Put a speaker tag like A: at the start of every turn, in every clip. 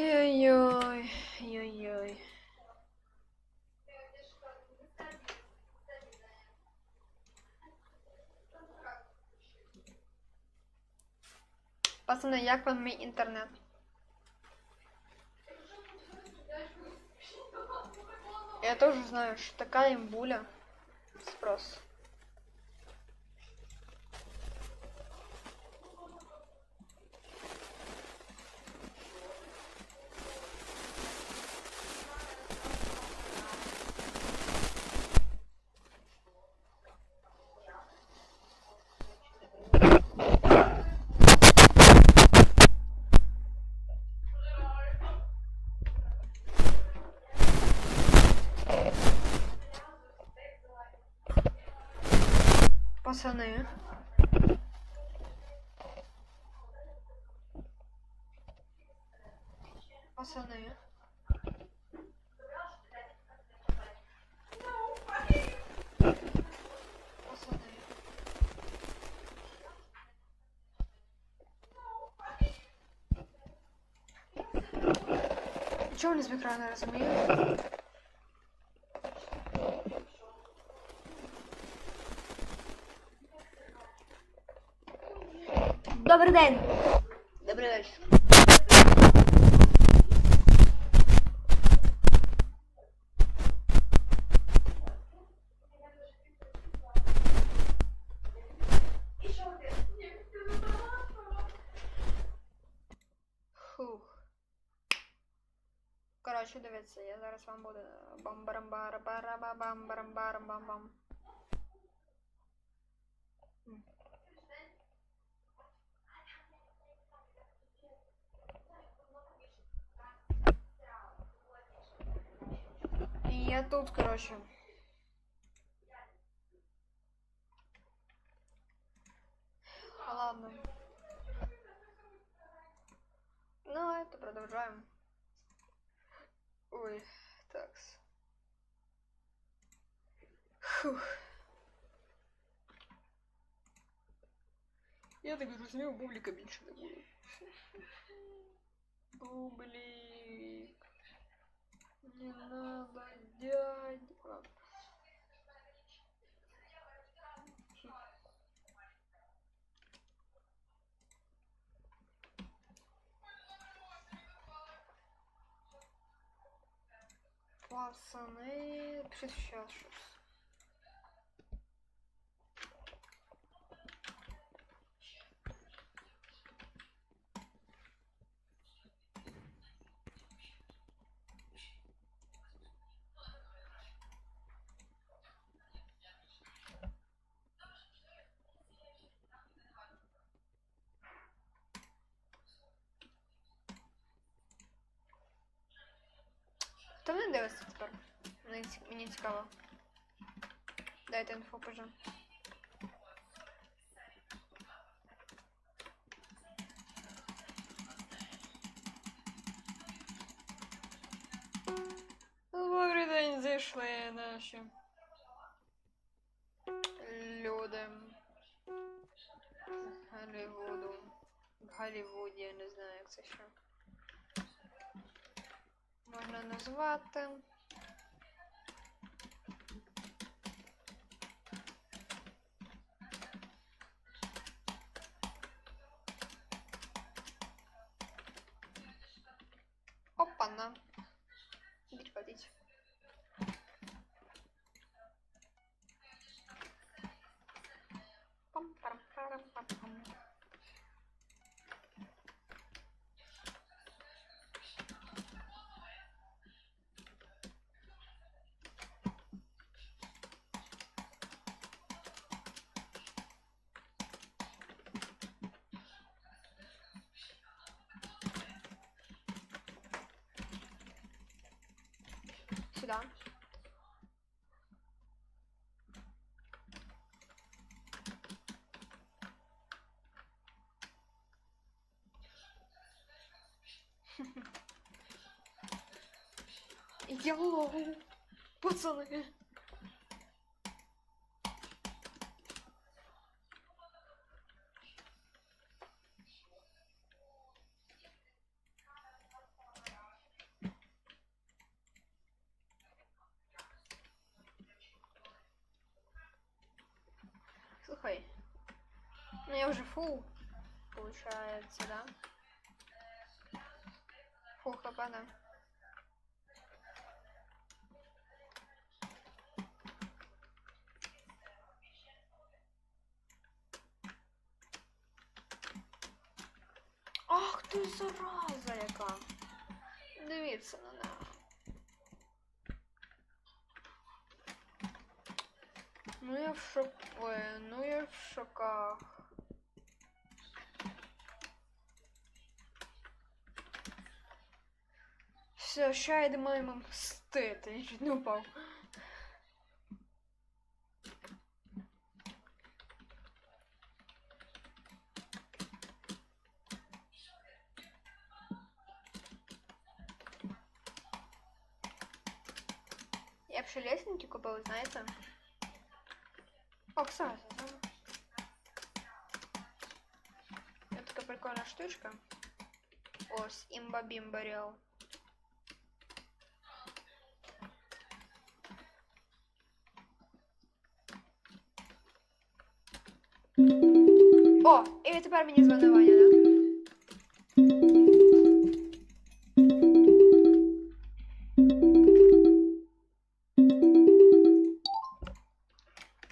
A: Ой-ой-ой. Ой-ой. Пацани, як вам мій інтернет? Я тоже знаю, что такая имбуля. Спрос. Пацани. Пацани. Пацани. Чого вони з екрану розумію?
B: Добрий день. Добрий вечір.
A: Фух. Коротше, дивіться, я зараз вам буду бам барам барам бам бам я тут, коротше. Ладно. Ну, это продолжаем. Ой, такс. Фух. Я так зрозумів, бубліка більше не буде. Бублик. Не надо, дядь. Ладно. Пацаны, сейчас, сейчас. Хто мене дивиться тепер? Мені, ці- мені цікаво. Дайте інфу, пожа. Добрий день зайшли наші люди. З Голлівуду. В Голлівуді, я не знаю, як це ще Можна назвати. Сюда. Йоу, пацаны. меня уже фул, получается, да? Фул хп. Ах ти зараза яка! Дивіться на неї. Ну я в шок... Ну я в шоках. Все, ща я думаю, мам мстити. Я чуть не упав. Я б ще лестники купив, знаєте? О, кстати, да. Это така прикольна штучка. Ось, імба-бімба ріал. О, і тепер мені дзвонить Ваня, да?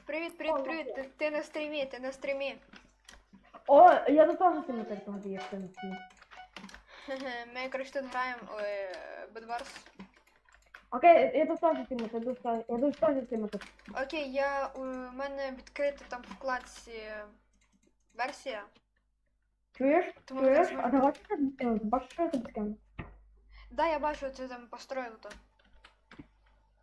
A: Привіт, привіт, привіт. Ти, ти на стрімі, ти на стрімі.
B: О, я до того стріму так не стріму.
A: Хе-хе, Ми, коротше, тут граємо ой, Бедварс.
B: Окей, я до того стріму, я до того, я стріму.
A: Окей, я у мене відкрита там в вкладці версія.
B: Чуєш?
A: Тому
B: Чуєш?
A: так
B: А ти бачиш, що я скину? Бачиш, що я тобі скину?
A: Да, я бачу, ти там построїв то.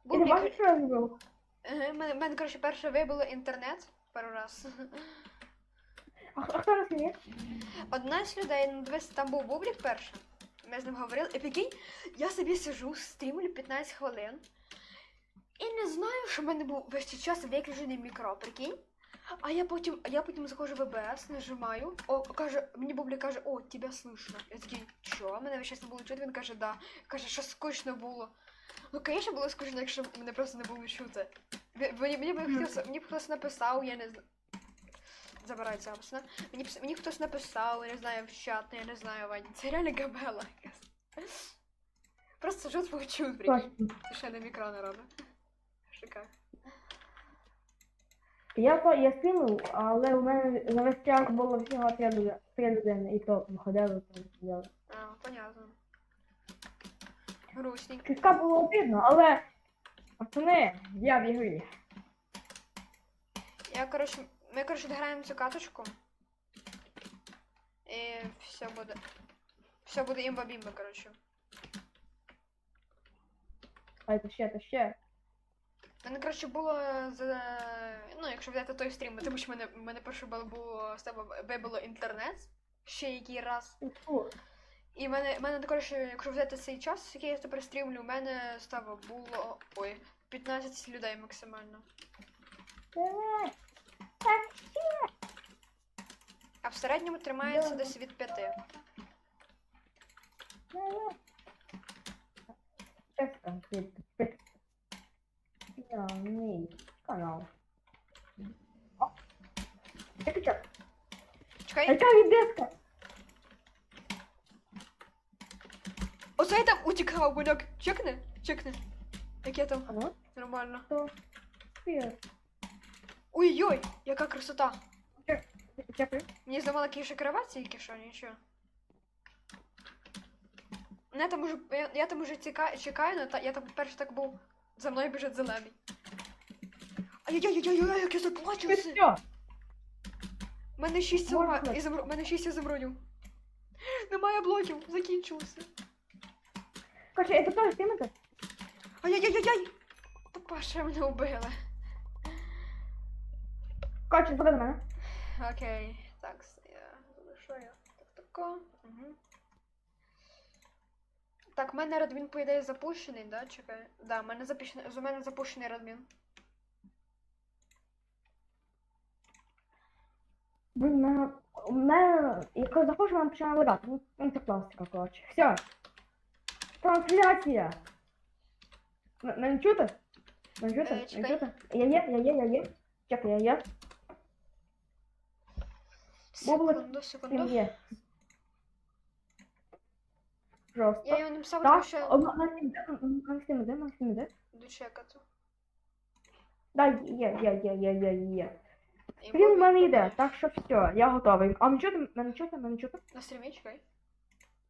B: І ти бачиш, що я зробив?
A: Ага, мене, мене, коротше, перше вибило інтернет пару раз.
B: А, а хто стрімі?
A: Одна з людей, ну дивись, там був Бублік перший. Ми з ним говорили. І прикинь, я собі сижу, стрімлю 15 хвилин. І не знаю, що в мене був весь цей час виключений мікро, прикинь. А я потім, а я потім заходжу в ВБС, нажимаю. О, каже, мені Бублік каже, о, тебе слышно. Я такий, що? Мене весь час не було чути, він каже, да. Каже, що скучно було. Ну, звісно, було скучно, якщо мене просто не було чути. Мені, мені, б хтось, мені б хтось написав, я не знаю. Забирайте обсна. Мені, мені хтось написав, я не знаю, в чат, я не знаю, Ваня. Це реально габела. Просто жут почув, прикинь.
B: Точно.
A: Це ще не мікро народу. Шикар.
B: Я, то- я скинув, але у мене за весь час було всього три люди- три людини, і то виходили, то сиділи.
A: А, понятно. Грустненько.
B: Кілька було обідно, але пацани, я в ігрі.
A: Я, коротше, ми, коротше, граємо цю каточку. І все буде. Все буде імба-бімба, коротше.
B: А це ще, то ще.
A: Мене, коротше, було за. Ну, якщо взяти той стрім, тому що в мене, в мене перше було, було з тебе вибило інтернет. Ще який раз. І в мене, в мене, коротше, якщо взяти цей час, який я тепер стрімлю, у мене стало було. Ой, 15 людей максимально. А в середньому тримається десь від 5.
B: Сейчас конфликт. Мій канал. О, Який час?
A: Чекай,
B: Яка відеска?
A: оце я там утікав, буляк. Чекни, чекни. Як я там?
B: А ну,
A: Нормально.
B: то.
A: Ой-ой, яка красота.
B: Дякую.
A: Мені зламала кіше кровати, тільки що, нічого. Ну, я там уже, я, я там уже чекаю, но та, я там перше так був. За мною біжить зелений. Ай-яй-яй-яй, як я заплачуся.
B: що?
A: У мене 6
B: Можна?
A: зама... ізумру... У мене 6 ізумрудів. Немає блоків, закінчився.
B: Короче, это тоже стримите?
A: Ай-яй-яй-яй! Паша мене вбили.
B: Короче, до мене.
A: Окей, так, я залишаю. Так, тако. Угу. Так, в мене радмін, по ідеї, запущений, да? Чекай. Да, в мене запущений, з у мене запущений радмін.
B: Блин, мене, у мене, коли заходжу, вона починає лагати. Ну, це класика, коротше. Все. Трансляція. М- Мене чути? Мене чути?
A: Е,
B: Мене
A: чекай.
B: чути? Я є, я є, я є. Чекай, я є. Бублик
A: Секунду, секунду.
B: є. Жорстко.
A: Я його написав, тому що
B: одна на Steam іде, на Steam іде, на Steam іде.
A: буду чекати.
B: Да, є, є, є, є, є, є. Стрім у мене йде, так що все, я готовий. А ну чого ти, мене чути, мене чути?
A: На стрімі чекай.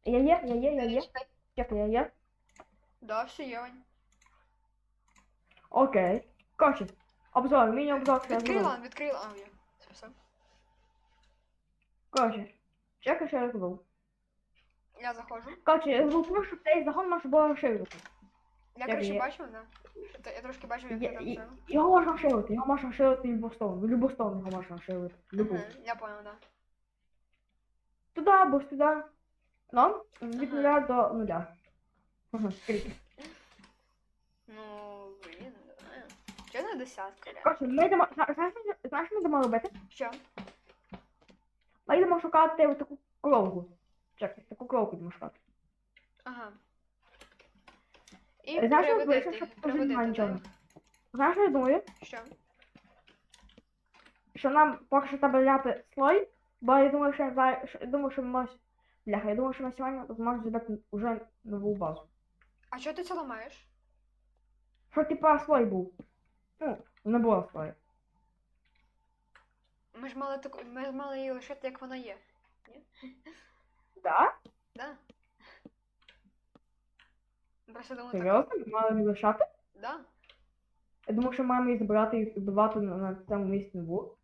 B: Я є, я є, я є. Чекай, я є.
A: Да, все є, Вань.
B: Окей. Короче, обзор, міні-обзор. я
A: Відкрила, відкрила. А. Це все.
B: Короче, чекай, що я зробив.
A: Я заходжу.
B: Короче, я зробив, щоб цей загон можна було розширити.
A: Я, коротше,
B: є?
A: бачив, да. Я трошки бачив, як
B: Є-
A: ти там
B: і-
A: все.
B: Його можна розширити, його можна розширити в любу сторону. В любу сторону його можна розширити. В любу.
A: Мгм, Я понял, да.
B: Туди або сюди. Ну, від
A: Ага.
B: нуля до нуля. Ага, скільки.
A: Ну, блін, не знаю. Чого не десятка, ля?
B: Короче, ми йдемо, зна- знаєш, що ми- знаєш, що ми йдемо робити?
A: Що?
B: Ми йдемо шукати таку коровку. Чекай, таку коровку йдемо шукати.
A: Ага. І
B: Знаєш, що відбувається,
A: їх,
B: що немає нічого? Знаєш, що я думаю?
A: Що?
B: Що нам поки що треба взяти слой, бо я думаю, що я що- я думаю, що ми можемо, бляха, я думаю, що ми сьогодні зможемо зробити вже нову базу.
A: А чого ти це ламаєш?
B: Що типа слой був? Ну, не було слою.
A: Ми ж мали таку. Ми ж мали її лишити, як вона є.
B: Да?
A: Да? Просто думаю, так.
B: Серйозно? Ми мали не лишати?
A: Да?
B: Я думав, що маємо її збирати і вбивати на, на цьому місці нову.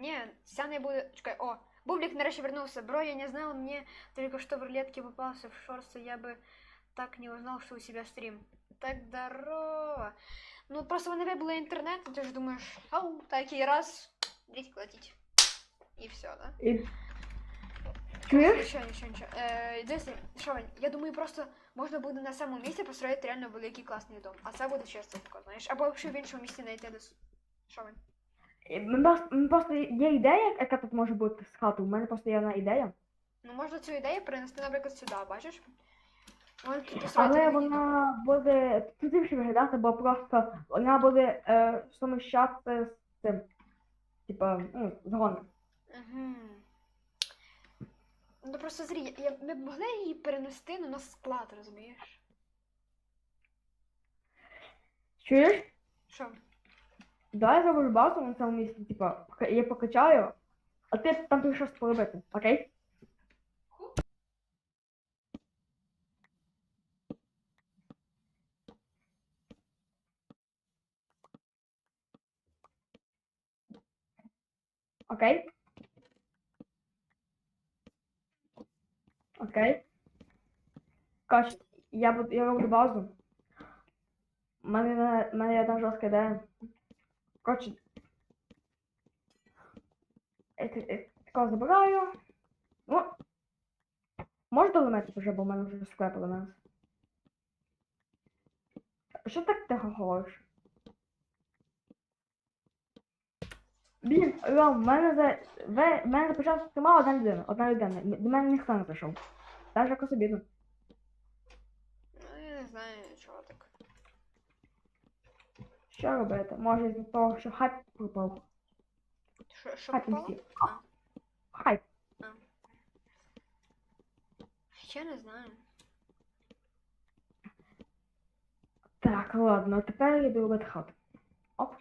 A: Ні, ця не буде. Чекай, о, Бублик нарешті вернулся. Бро, я не знал, мне только что в рулетке попался в шорсы, я бы так не узнал, что у себя стрим. Так здорово. Ну, просто в НВ было интернет, и ты же думаешь, ау, так и раз, дить платить. И все, да?
B: І... Чуєш?
A: Нічого, нічого, нічого. Е, дивися, я думаю, просто можна буде на самому місці построїти реально великий класний дом. А це буде чисто тако, знаєш. Або якщо в іншому місці знайти десь. Що, Вань?
B: Просто, ми просто є ідея, яка тут може бути з хату. У мене просто є одна ідея.
A: Ну, можна цю ідею перенести, наприклад, сюди, бачиш? Можна тут построїти
B: Але
A: великий дом.
B: вона буде цікавіше виглядати, бо просто вона буде е, суміщати з цим. Типа, ну, загоном.
A: Угу. Ну просто зрі, я, ми б могли її перенести на склад, розумієш?
B: Чуєш?
A: Що?
B: Давай зробиш базу на цьому місці, типа, пока- я покачаю, а ти там тобі щось поробити, окей? Окей? Окей. Коротше, я буду, я роблю базу. У мене, в мене є одна жорстка ідея. Коротше. Такого забираю. Ну. Можеш долеметити вже, бо в мене вже склеп елемент. Що так тихо говориш? Блін, Ром, в мене за. В мене початку стрима одна людина. Одна людина. До мене ніхто не прийшов. Даже якось обідно.
A: Ну, я не знаю, чого так.
B: Що робити? Може із-за того, що хайп пропав.
A: Що, що
B: Хайп
A: попало?
B: всі.
A: А.
B: Хайп.
A: Я не знаю.
B: Так, ладно, тепер я йду робити хату. Оп.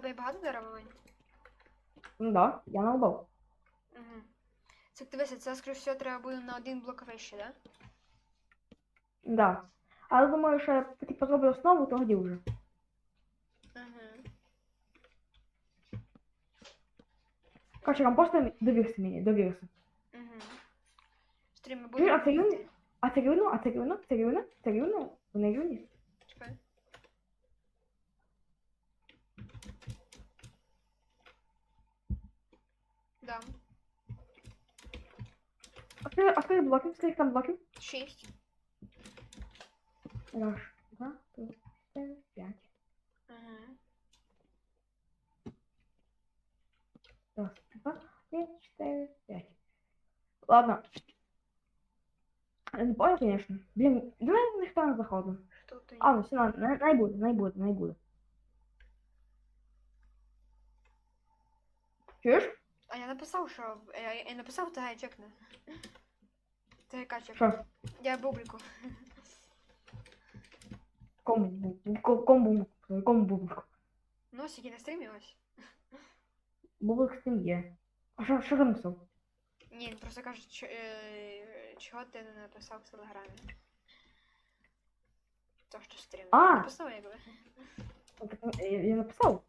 A: Тебе багато дерева, Вань?
B: Ну да, я нарубав.
A: Угу. Це дивися, це, скоріш всього, треба буде на один блок вище, да?
B: Да. Але думаю, що я типу зроблю основу, тоді вже.
A: Угу.
B: Короче, вам просто довірся мені, довірся.
A: Угу. Стріми
B: Чуєш, а це юні? А це рівно? А це рівно? Це рівно? Це? Вони рівні?
A: Чекай. Да.
B: А скільки, а скільки блоків? Скільки там блоків?
A: Шість.
B: Раз, два, три, чотири, п'ять.
A: Угу.
B: Раз, два, три, чотири, п'ять. Ладно. Я Не понял, конечно. Блин, мене ніхто не заходив.
A: Що ти?
B: А, ну все, на, на, най буде, най буде, най буде. Чуєш?
A: А я написав, що. Я, я написав, та чекне. Та яка чекне?
B: Що?
A: Я бубліку.
B: Кому? бу- ко- Кому? бу- Кому бублик?
A: Носики на стрімі ось.
B: Бублик з тим є. А що, що там писав?
A: Ні, він просто каже, чо, е, чого ти не написав в телеграмі. То, що стрім.
B: А!
A: Написав якби.
B: Ну, так, Я, я написав.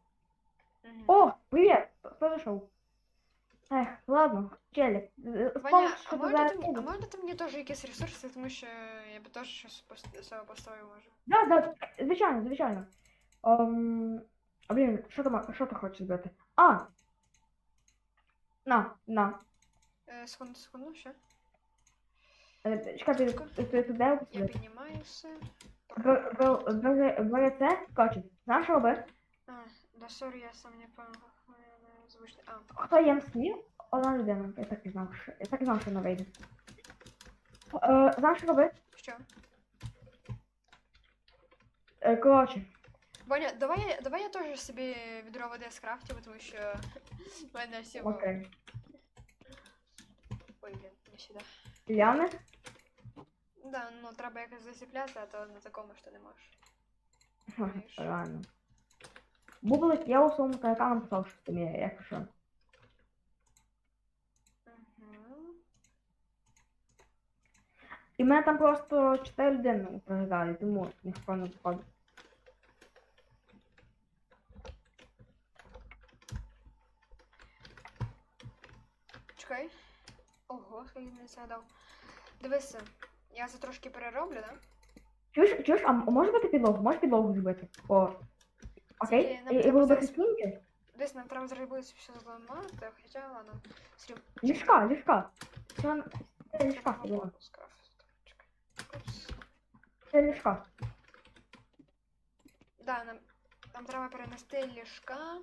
A: Мгм.
B: О, привет! Кто зашел? Эх, ладно, челик. э,
A: Ваня,
B: Вспомни,
A: а
B: что ты
A: можна,
B: за
A: ти, мені- а
B: откуда.
A: можна ти мені теж якісь ресурси, тому що я би теж щось пос- себе поставив можу.
B: Да, да, звичайно, звичайно. Ем, а, блін, що там, що ти хочеш збити? А! На, на.
A: Е, секунду, секунду, ще.
B: Е, Чекай, ти, ти, ти, ти де
A: Я
B: опустив?
A: піднімаю все.
B: ВРЦ, скачет. Знаєш, що робити?
A: А, да сорі, я сам не понял, мене. А,
B: Хто є снів? Одна людина. Я так і знав, що, я так і знав, що вона вийде. Е, знаєш, що робити?
A: що?
B: Е, коротше,
A: Ваня, давай, я- давай я теж собі відро води скрафтю, тому що в мене всього...
B: окей.
A: Ой, блін, не сюди.
B: Ляни?
A: Да, ну треба якось засіплятися, а то на такому що не можеш.
B: Ха,
A: Знаєш.
B: Реально. Бублик, я у своєму каяка написав, що ти мені, якщо що. І мене там просто 4 людини проживали, тому ніхто не входить.
A: Чекай. Ого, скільки не згадав. Дивися, я це трошки перероблю, да?
B: Чуєш, чуєш, а може бути підлогу? Можеш підлогу зробити? О. Окей?
A: Нам
B: І,
A: треба
B: робити
A: зараз-? Десь нам треба зробити все зламати, хоча ладно. Сріб...
B: Ліжка, ліжка. Це, це ліжка.
A: Упс.
B: Це ліжка.
A: Да, нам, нам треба перенести ліжка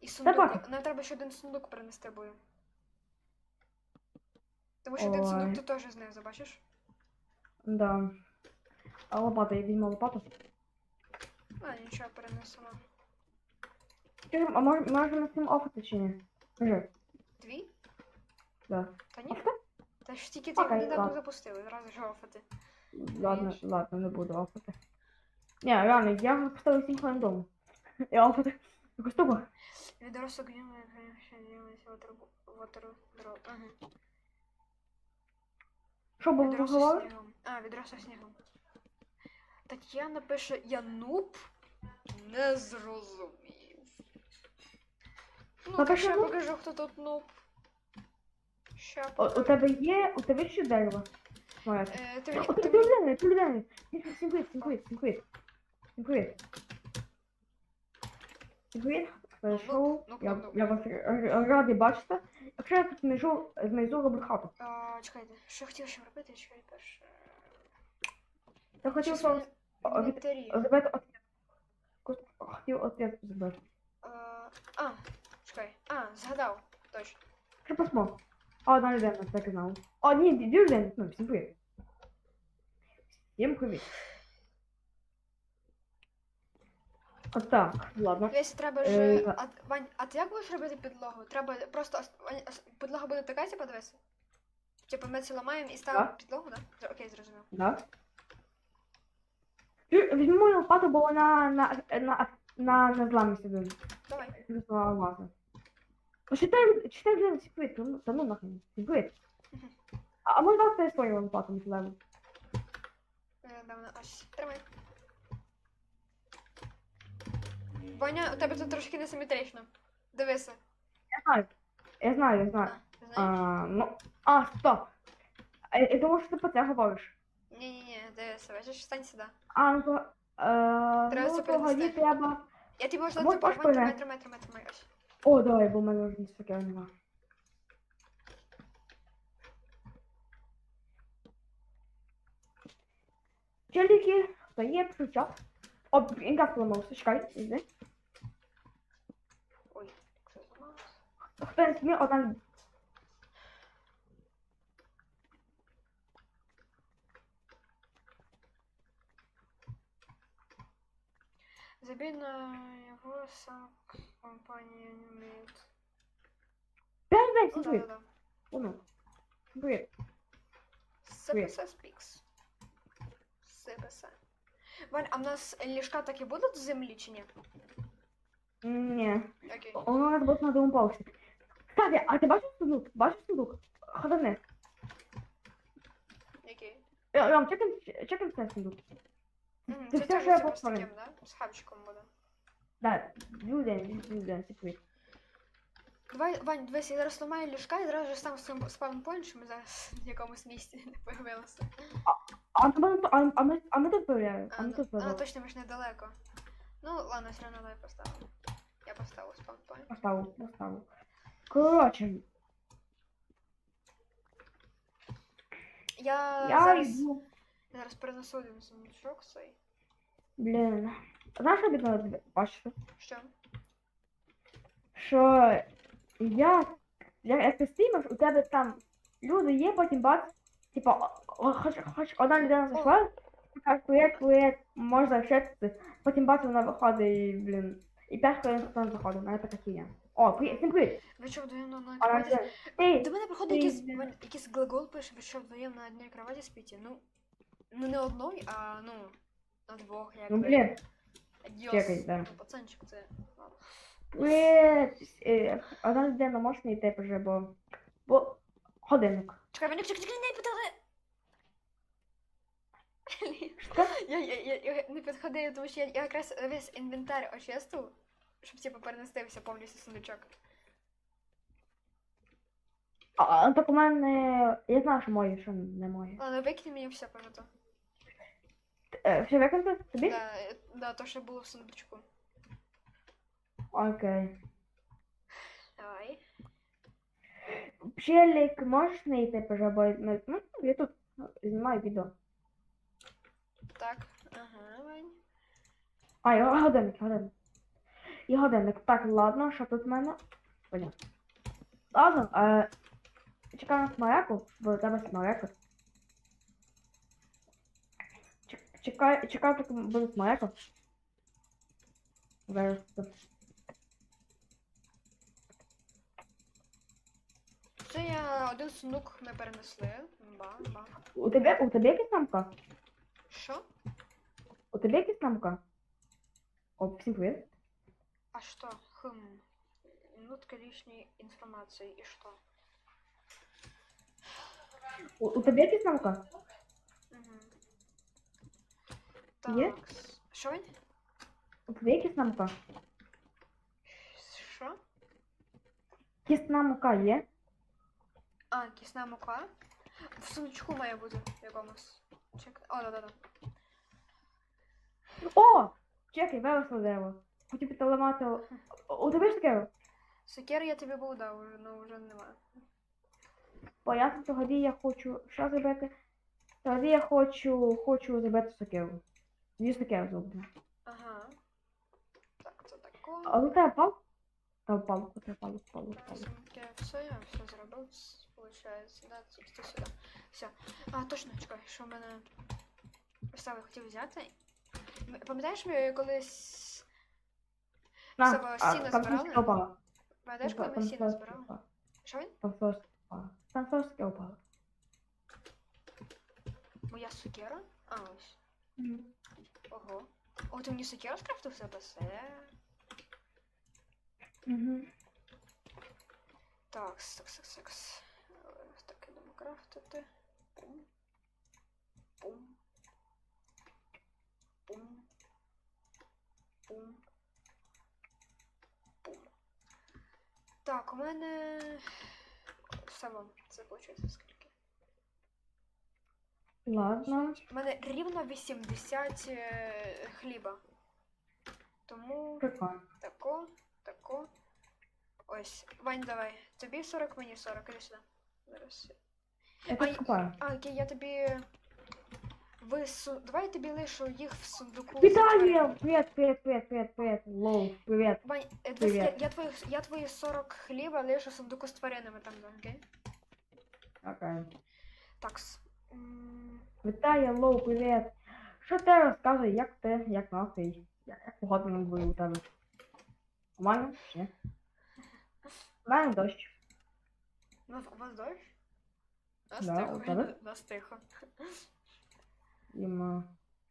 A: і сундук.
B: бачу.
A: Нам треба ще один сундук перенести буде. Тому що один сундук
B: Ой.
A: ти теж знизу, бачиш?
B: Да. А лопата, я візьму лопату.
A: А, нічого, перенесемо.
B: Чуєш, а може, може на цим офити чи ні? Скажи.
A: Дві?
B: Да.
A: Та ні.
B: Офити?
A: Та ж тільки ти
B: Окей,
A: недавно
B: ладно.
A: запустили, зразу ж офати.
B: Ладно, ладно, не буду офити. Ні, реально, я поставив 7 хвилин дому. Я офити. Якось тупо.
A: Відросок гніву, що ділиться вотеру дров. Ага.
B: Що було
A: Відро
B: головою?
A: со снігом. А, відро со снігом. Тетяна пише, я нуб? Не зрозумів. Ну, ще
B: що, нуб?
A: покажу, хто тут нуб. Ща
B: О, у
A: покажу.
B: тебе є, у тебе ще дерево? Моє.
A: Е, ти,
B: О,
A: ти,
B: ти людини, ти людини. Привіт. Всім привіт. Всім привіт. Прийшов.
A: ну,
B: Я,
A: ну, ну.
B: я вас р- радий бачити. Якщо я тут знизу, знизу роблю хату.
A: а, чекайте, що хотів ще робити, чекай перше.
B: Я хотів
A: Щось
B: що
A: мене в інвентарі.
B: зробити ответ. Хотів ответ зробити.
A: Е, А, чекай. А, згадав. Точно.
B: Що посмо? А, одна людина, так і знав. О, ні, дві людини. Ну, всім привіт. Всім привіт. Отак, ладно.
A: Дивись, треба
B: Е,
A: ж.
B: за-
A: А, Вань, а ти як будеш робити підлогу? Треба просто. ос- Вань, ос- підлога буде така, типа, дивись. Типа ми це ламаємо і ставимо
B: Так.
A: підлогу, да? Окей, зрозумів.
B: Да. Візьму мою лопату, бо вона на, на, на, на зламі сидить.
A: Давай.
B: Алмази. Ну, читай, читай вже секрет, та ну, та ну нахрен, секрет. А, а можна дати свою лопату, Михайло?
A: Е, Давно ось. Тримай. Ваня, у тебе тут трошки несиметрично. Дивися.
B: Я знаю. Я знаю, я
A: А,
B: знаю.
A: ти
B: А, ну, а, стоп. А, Я, я думав, що ти про це говориш.
A: Ні-ні-ні, дивися, бачиш, стань сюди.
B: А, ну то, е,
A: Треба
B: ну,
A: це
B: тоді
A: перенести.
B: треба...
A: Я тобі можу дати Вань, тримай, тримай, тримай, тримай, ось.
B: О, давай, бо в мене вже таке нема. Челіки, хто є, пишу О, інкас поламався, чекай, іди.
A: Ой, що зламалось?
B: Хто не сміє, одна...
A: Забей на его сам компания не умеет.
B: Дай,
A: Ну да, да, да.
B: Воно. Привіт. Привіт.
A: СПС Спікс. СПС. Вань, а в нас ліжка так і будуть з землі чи ні?
B: Ні.
A: Окей.
B: У нас буде на другому поверсі. Кстати, а ти бачиш сундук? Бачиш сундук? Ходи вниз.
A: Окей.
B: Е, Ром, чекай, чекай цей сундук. Це
A: Це
B: все, що я
A: типу з таким, да? З хабчиком буде.
B: Да, люди, всі привіт.
A: Давай, Вань, дивись, я зараз ламаю ліжка і зразу ж сам спавнпоінт, що ми зараз в якомусь місці не появилися.
B: А, ми, а, а, ми, а ми тут перевіряємо. А ми
A: а, точно, ми ж недалеко. Ну, ладно, все одно давай поставимо. Я поставив спавнпоінт.
B: Поставив, поставив. Коротше,
A: Я,
B: я
A: зараз,
B: йду.
A: Я зараз перенесу один сундучок цей.
B: Блін. Знаєш, що бідно бачите?
A: Що?
B: Що я, я, як ти стрімиш, у тебе там люди є, потім бац, типа, хоч, хоч одна людина зайшла, каже, привіт, привіт, можна общатися, потім бац, вона виходить і, блін, і п'ять хвилин потім заходить, мене таке є. О, привіт, всім привіт.
A: Ви що вдвоєм на одній кроваті? До мене приходить якийсь, якийсь глагол пише, ви що вдвоєм на одній кроваті спите? Ну, ну не одною, а ну, на двох, якби.
B: ну, блін, чекай, да.
A: Ну, пацанчик, це. ладно.
B: привіт, е, одна людина може не йти вже, бо, бо, годинник.
A: Чекай, Ваня, чекай, чекай, не підходи!
B: Що?
A: Я, я, я, я не підходив, тому що я, я якраз весь інвентар очистив, щоб типу перенестився повністю сундучок.
B: А, а, так у мене, я знаю, що моє, що не моє.
A: Ладно, викинь мені все пам'ятаю.
B: Е, Все виконати тобі?
A: Да, е, да, то, що було в сундучку.
B: Окей.
A: Давай.
B: Челік, можеш не йти, пожалуй? Ну, ну, я тут знімаю відео.
A: Так, ага, Вань.
B: А, і годинник, годинник. І годинник. Так, ладно, що тут в мене? Понятно. Ладно, е, чекаю на смоляку, бо у тебе смоляка. Чек- Чекай, чекаю, поки смоляка. Зараз.
A: Це я один сундук ми перенесли. Ба, ба.
B: У тебе, у тебе якась намка?
A: Що?
B: У тебе якась намка? О, всім привіт.
A: А что? Хм. Минутка лишней информации. И что?
B: У, у тебе якась намка?
A: Угу.
B: Є?
A: Що?
B: Тебе якась намка?
A: Що?
B: Кісна мука є?
A: А, кисна мука. В сундучку має бути якомусь. Чек. О, да-да-да.
B: О! Чекай, виросло дерево. Хотів підламати. У тебе ж таке?
A: Сокер я тобі був дав, ну вже немає.
B: Поясно, тоді я хочу. Що зробити? Тоді я хочу. хочу зробити сокиру. Дві сокири зроблю.
A: Ага. Так, це тако.
B: А у тебе палку? Та палку, це палку, палку, палку.
A: Сумки, все, я все зробив, с- да, це це сюди. Все. А, точно, чекай, що в мене Саме хотів взяти. Пам'ятаєш, ми колись.
B: На, а, там
A: збирали? Пам'ятаєш, коли ми
B: сосиска
A: збирали? Що він?
B: Там сосиска упала. Там сосиска упала.
A: Моя сукера? А, ось. Ого. О, ти мені сукеру скрафтив себе? Все.
B: Угу.
A: Так, секс, секс. Е, Так, ідемо крафтити. Пум. Пум. Пум. Пум. Пум. Так, у мене. Все вам. Це скільки?
B: Ладно.
A: У мене рівно 80 е, хліба. Тому
B: Прикольно.
A: тако, тако. Ось. Вань, давай. Тобі 40, мені 40. Іди сюди. Зараз.
B: Я
A: Ай.
B: тут.
A: А, окей, я тобі. Вису... Давай я тобі лишу їх в сундуку.
B: Віталія! Привіт, привіт, привіт, привіт, привіт. Лоу, привіт.
A: Вань, е, я,
B: Привіт.
A: я, твої, я твої 40 хліба лишу в сундуку з тваринами там, окей?
B: Окей.
A: Такс.
B: Вітаю, лоу, привіт. Що ти розказуй, як ти, як настрій? як погода на дворі у тебе? Нормально? Ні? У мене дощ.
A: У вас, у вас дощ? Нас
B: Да,
A: тихо.
B: у тебе?
A: Нас тихо.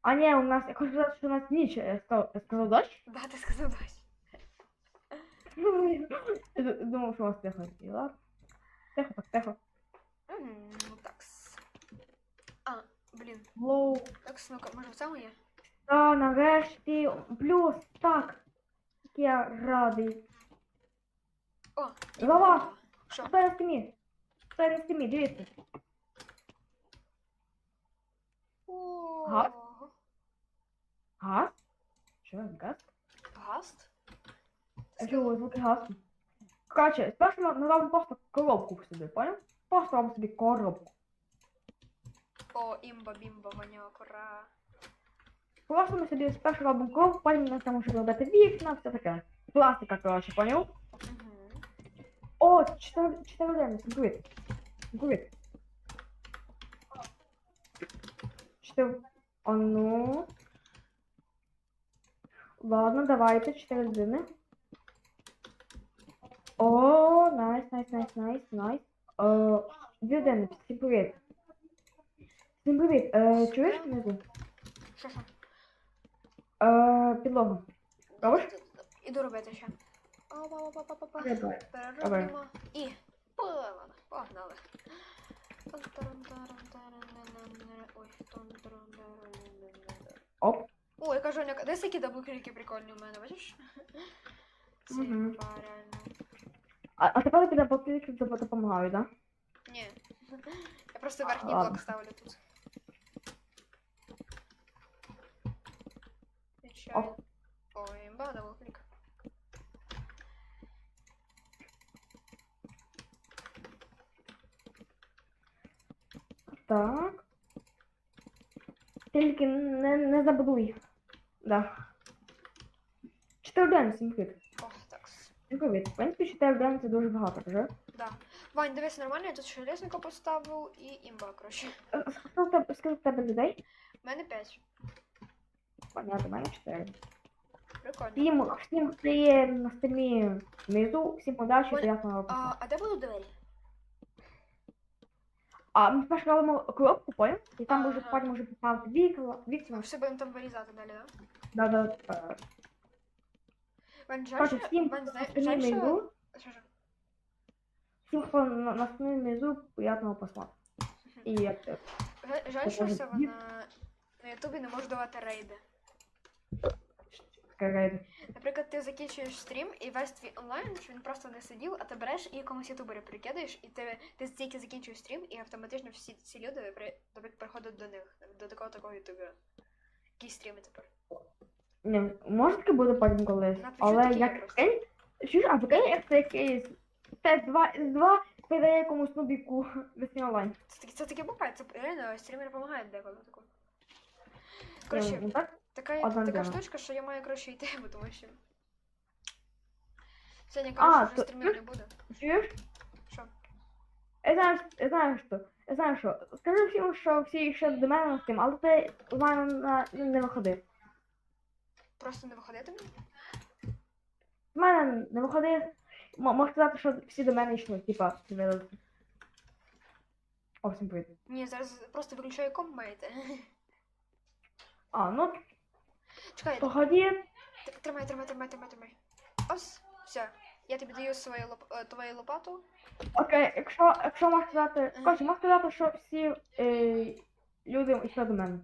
B: А ні, у нас, я хочу сказати, що у нас ніч. Я сказав, я сказав дощ?
A: Да, ти сказав дощ.
B: Я ду- думав, що у вас тихо. І ладно. Тихо, так тихо.
A: Мгм, блін.
B: Лоу.
A: Такс, ну-ка, може в цьому є?
B: Та, нарешті. Плюс, так. Я радий.
A: О,
B: Лава.
A: Що?
B: Хто на стімі? Хто на стімі, дивіться. Газ? Газ? Що, газ?
A: Гаст?
B: Я чую звуки газу. Коротше, спершу ми робимо просто коробку собі, поняв? Просто робимо собі коробку.
A: О, імба, бімба, гоняк, ура.
B: Просто ми собі спершу робимо коробку, потім ми там можемо робити вікна, все таке. Пластика, коротше, поняв?
A: Угу.
B: О, 4 4 години, привіт. Привіт. 4... А ну. Ладно, давайте 4 години. О, найс, найс, найс, найс, найс. Е, Дві всім привіт. Всім привіт. Е, чуєш внизу?
A: Що, що?
B: Е, підлогу. Робиш?
A: Іду робити ще. Опа-опа-опа-опа.
B: Давай.
A: Переробимо. І. Погнали. Погнали. Ой,
B: Оп.
A: Ой, яка Жоня, десь які даблкліки прикольні у мене, бачиш? Реально.
B: А, а тепер тобі поклики допомагають? Да?
A: Ні. Я просто верхній блок ставлю тут.
B: Оп.
A: Ой, імба, даблклік.
B: Так. Тільки не, не забудуй. Да. Чотири години, всім привіт.
A: О, так.
B: В принципі, чотири години це дуже багато, вже.
A: Да. Вань, дивись нормально, я тут ще лесника поставив і імба, коротше.
B: Тебе, скільки в тебе людей?
A: У мене 5.
B: Понятно, мене чотири.
A: Прикольно.
B: Всім, всім, хто є на стримі внизу, всім удачі,
A: Оля,
B: приятного.
A: А, а де будуть двері?
B: А ми спершу робимо коробку, понял? І там
A: Ага.
B: потім може поставити вікна, вікна.
A: все будемо там вирізати далі, да?
B: Да, да, е,
A: Вань, жаль,
B: Короче,
A: що...
B: всім
A: Вань,
B: на
A: що...
B: внизу,
A: Що ж?
B: всім, хто на, на внизу, приятного просмотру. І як?
A: Жаль, жаль,
B: Це
A: що
B: може
A: все
B: бути.
A: вона на Ютубі не може давати рейди.
B: Таке
A: Наприклад, ти закінчуєш стрім і весь твій онлайн, що він просто не сидів, а ти береш і якомусь ютубері прикидаєш, і ти, ти тільки закінчуєш стрім, і автоматично всі ці люди при, приходять до них, до такого такого ютубера. Які стріми тепер.
B: Ні, може таке буде потім колись, але як чуєш, а прикинь, як це якийсь Т2 2 передає якомусь нубіку весні онлайн.
A: Це, таки- це таке буває, це реально стрімери допомагають деколи таку.
B: Ну,
A: Коротше,
B: так?
A: така,
B: одна
A: така
B: людина.
A: штучка, що я маю коротше йти, бо тому що. Сьогодні
B: А,
A: що
B: то-
A: стрімів не буде.
B: Чуєш?
A: Що?
B: Я знаю, я знаю, що. Я знаю, що. Скажи всім, що всі йшли до мене на стрім, але ти з мене на, не виходи.
A: Просто не виходитиме?
B: З мене не виходи. М- Можеш сказати, що всі до мене йшли, типа, дивилися. О, всім привіт.
A: Ні, зараз просто виключаю комп маєте.
B: А, ну,
A: Чекай, Погоді. тримай, тримай, тримай, тримай, тримай. Ось, все. Я тобі даю свою лоп... е, твою лопату.
B: Окей, якщо, якщо можеш сказати, коротше, можеш сказати, що всі е, люди йшли до мене.